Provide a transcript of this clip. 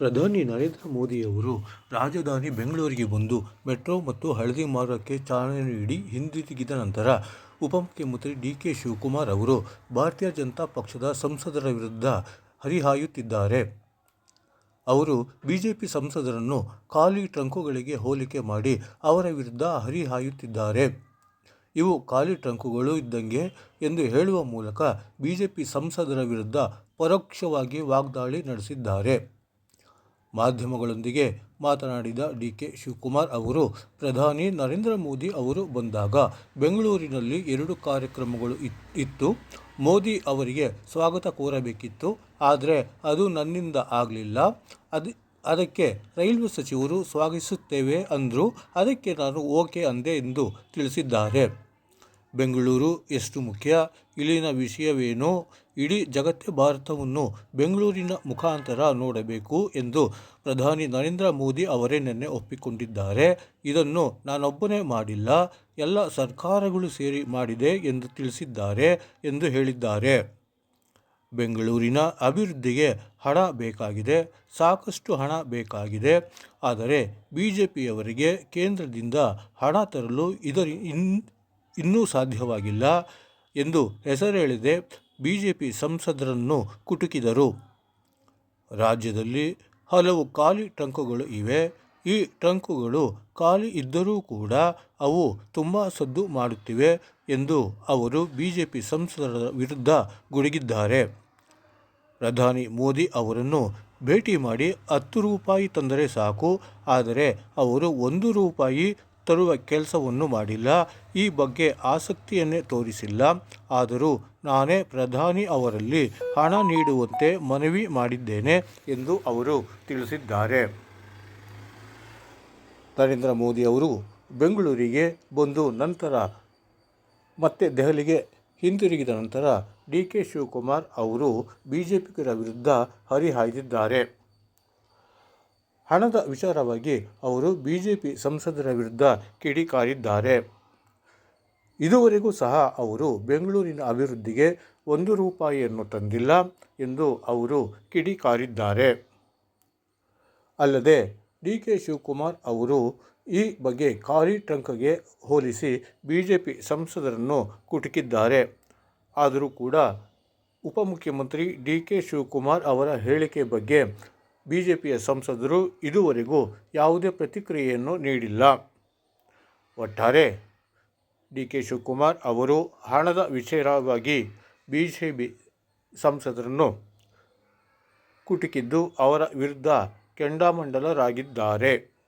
ಪ್ರಧಾನಿ ನರೇಂದ್ರ ಮೋದಿಯವರು ರಾಜಧಾನಿ ಬೆಂಗಳೂರಿಗೆ ಬಂದು ಮೆಟ್ರೋ ಮತ್ತು ಹಳದಿ ಮಾರ್ಗಕ್ಕೆ ಚಾಲನೆ ನೀಡಿ ಹಿಂದಿರುಗಿದ ನಂತರ ಉಪಮುಖ್ಯಮಂತ್ರಿ ಡಿ ಕೆ ಶಿವಕುಮಾರ್ ಅವರು ಭಾರತೀಯ ಜನತಾ ಪಕ್ಷದ ಸಂಸದರ ವಿರುದ್ಧ ಹರಿಹಾಯುತ್ತಿದ್ದಾರೆ. ಅವರು ಬಿಜೆಪಿ ಸಂಸದರನ್ನು ಖಾಲಿ ಟ್ರಂಕುಗಳಿಗೆ ಹೋಲಿಕೆ ಮಾಡಿ ಅವರ ವಿರುದ್ಧ ಹರಿಹಾಯುತ್ತಿದ್ದಾರೆ. ಇವು ಖಾಲಿ ಟ್ರಂಕುಗಳು ಇದ್ದಂಗೆ ಎಂದು ಹೇಳುವ ಮೂಲಕ ಬಿಜೆಪಿ ಸಂಸದರ ವಿರುದ್ಧ ಪರೋಕ್ಷವಾಗಿ ವಾಗ್ದಾಳಿ ನಡೆಸಿದ್ದಾರೆ. ಮಾಧ್ಯಮಗಳೊಂದಿಗೆ ಮಾತನಾಡಿದ ಡಿ ಕೆ ಶಿವಕುಮಾರ್ ಅವರು, ಪ್ರಧಾನಿ ನರೇಂದ್ರ ಮೋದಿ ಅವರು ಬಂದಾಗ ಬೆಂಗಳೂರಿನಲ್ಲಿ ಎರಡು ಕಾರ್ಯಕ್ರಮಗಳು ಇತ್ತು. ಮೋದಿ ಅವರಿಗೆ ಸ್ವಾಗತ ಕೋರಬೇಕಿತ್ತು. ಆದರೆ ಅದು ನನ್ನಿಂದ ಆಗಲಿಲ್ಲ. ಅದು, ಅದಕ್ಕೆ ರೈಲ್ವೆ ಸಚಿವರು ಸ್ವಾಗತಿಸುತ್ತೇವೆ ಅಂದರು, ಅದಕ್ಕೆ ನಾನು ಓಕೆ ಅಂದೆ ಎಂದು ತಿಳಿಸಿದ್ದಾರೆ. ಬೆಂಗಳೂರು ಎಷ್ಟು ಮುಖ್ಯ? ಇಲ್ಲಿನ ವಿಷಯವೇನು? ಇಡೀ ಜಗತ್ತೇ ಭಾರತವನ್ನು ಬೆಂಗಳೂರಿನ ಮುಖಾಂತರ ನೋಡಬೇಕು ಎಂದು ಪ್ರಧಾನಿ ನರೇಂದ್ರ ಮೋದಿ ಅವರೇ ನಿನ್ನೆ ಒಪ್ಪಿಕೊಂಡಿದ್ದಾರೆ. ಇದನ್ನು ನಾನೊಬ್ಬನೇ ಮಾಡಿಲ್ಲ, ಎಲ್ಲ ಸರ್ಕಾರಗಳು ಸೇರಿ ಮಾಡಿದೆ ಎಂದು ತಿಳಿಸಿದ್ದಾರೆ ಎಂದು ಹೇಳಿದ್ದಾರೆ. ಬೆಂಗಳೂರಿನ ಅಭಿವೃದ್ಧಿಗೆ ಹಣ ಬೇಕಾಗಿದೆ, ಸಾಕಷ್ಟು ಹಣ ಬೇಕಾಗಿದೆ. ಆದರೆ ಬಿ ಜೆ ಪಿಯವರಿಗೆ ಕೇಂದ್ರದಿಂದ ಹಣ ತರಲು ಇದರ ಇನ್ ಇನ್ನೂ ಸಾಧ್ಯವಾಗಿಲ್ಲ ಎಂದು ಹೆಸರೇಳಿದೆ ಬಿ ಜೆ ಪಿ ಸಂಸದರನ್ನು ಕುಟುಕಿದರು. ರಾಜ್ಯದಲ್ಲಿ ಹಲವು ಖಾಲಿ ಟ್ರಂಕುಗಳು ಇವೆ. ಈ ಟ್ರಂಕುಗಳು ಖಾಲಿ ಇದ್ದರೂ ಕೂಡ ಅವು ತುಂಬ ಸದ್ದು ಮಾಡುತ್ತಿವೆ ಎಂದು ಅವರು ಬಿಜೆಪಿ ಸಂಸದರ ವಿರುದ್ಧ ಗುಡುಗಿದ್ದಾರೆ. ಪ್ರಧಾನಿ ಮೋದಿ ಅವರನ್ನು ಭೇಟಿ ಮಾಡಿ ಹತ್ತು ರೂಪಾಯಿ ತಂದರೆ ಸಾಕು, ಆದರೆ ಅವರು ಒಂದು ರೂಪಾಯಿ ತರುವ ಕೆಲಸವನ್ನು ಮಾಡಿಲ್ಲ, ಈ ಬಗ್ಗೆ ಆಸಕ್ತಿಯನ್ನೇ ತೋರಿಸಿಲ್ಲ. ಆದರೂ ನಾನೇ ಪ್ರಧಾನಿ ಅವರಲ್ಲಿ ಹಣ ನೀಡುವಂತೆ ಮನವಿ ಮಾಡಿದ್ದೇನೆ ಎಂದು ಅವರು ತಿಳಿಸಿದ್ದಾರೆ. ನರೇಂದ್ರ ಮೋದಿ ಅವರು ಬೆಂಗಳೂರಿಗೆ ಬಂದು ನಂತರ, ಮತ್ತೆ ದೆಹಲಿಗೆ ಹಿಂತಿರುಗಿದ ನಂತರ ಡಿ ಕೆ ಶಿವಕುಮಾರ್ ಅವರು ಬಿಜೆಪಿಗರ ವಿರುದ್ಧ ಹರಿಹಾಯ್ದಿದ್ದಾರೆ. ಹಣದ ವಿಚಾರವಾಗಿ ಅವರು ಬಿ ಜೆ ಪಿ ಸಂಸದರ ವಿರುದ್ಧ ಕಿಡಿಕಾರಿದ್ದಾರೆ. ಇದುವರೆಗೂ ಸಹ ಅವರು ಬೆಂಗಳೂರಿನ ಅಭಿವೃದ್ಧಿಗೆ ಒಂದು ರೂಪಾಯಿಯನ್ನು ತಂದಿಲ್ಲ ಎಂದು ಅವರು ಕಿಡಿಕಾರಿದ್ದಾರೆ. ಅಲ್ಲದೆ ಡಿ ಕೆ ಶಿವಕುಮಾರ್ ಅವರು ಈ ಬಗ್ಗೆ ಖಾಲಿ ಟ್ರಂಕ್ಗೆ ಹೋಲಿಸಿ ಬಿ ಜೆ ಪಿ ಸಂಸದರನ್ನು ಕುಟುಕಿದ್ದಾರೆ. ಆದರೂ ಕೂಡ ಉಪಮುಖ್ಯಮಂತ್ರಿ ಡಿ ಕೆ ಶಿವಕುಮಾರ್ ಅವರ ಹೇಳಿಕೆ ಬಗ್ಗೆ ಬಿಜೆಪಿಯ ಸಂಸದರು ಇದುವರೆಗೂ ಯಾವುದೇ ಪ್ರತಿಕ್ರಿಯೆಯನ್ನು ನೀಡಿಲ್ಲ. ಒಟ್ಟಾರೆ ಡಿ ಕೆ ಶಿವಕುಮಾರ್ ಅವರು ಹಣದ ವಿಚಾರವಾಗಿ ಬಿ ಜೆ ಪಿ ಸಂಸದರನ್ನು ಕುಟುಕಿದ್ದು ಅವರ ವಿರುದ್ಧ ಕೆಂಡಾಮಂಡಲರಾಗಿದ್ದಾರೆ.